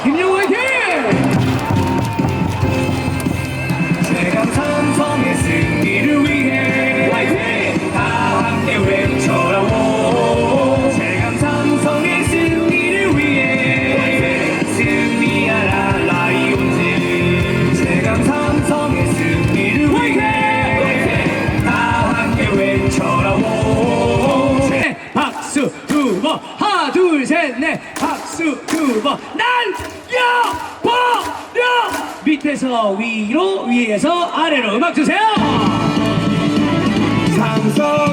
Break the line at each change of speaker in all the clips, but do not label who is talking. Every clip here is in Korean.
Can you again? 셋넷. 박수 두번난 여보여 밑에서 위로 위에서 아래로 음악 주세요.
상성.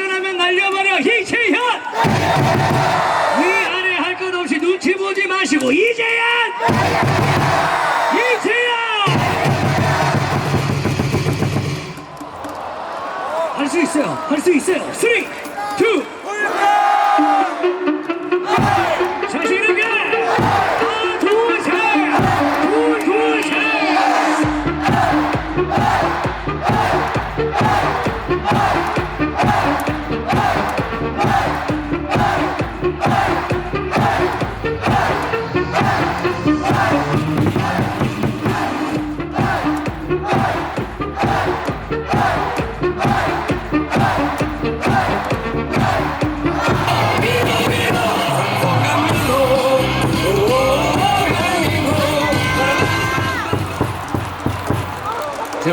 태어나면 날려버려 이재현! 위 아래 할것 없이 눈치 보지 마시고 이재현! 이재현! 할 수 있어요. 할 수 있어요. 쓰리!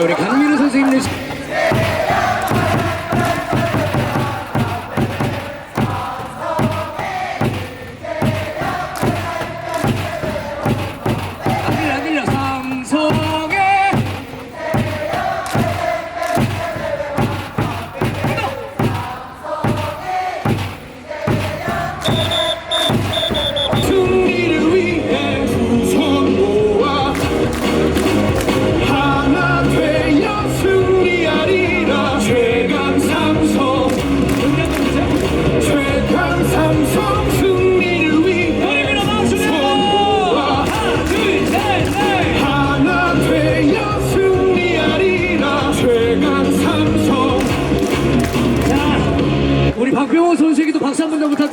우리 강민우 선생님 정병호 선수에게도 박수 한 번 더 부탁드립니다.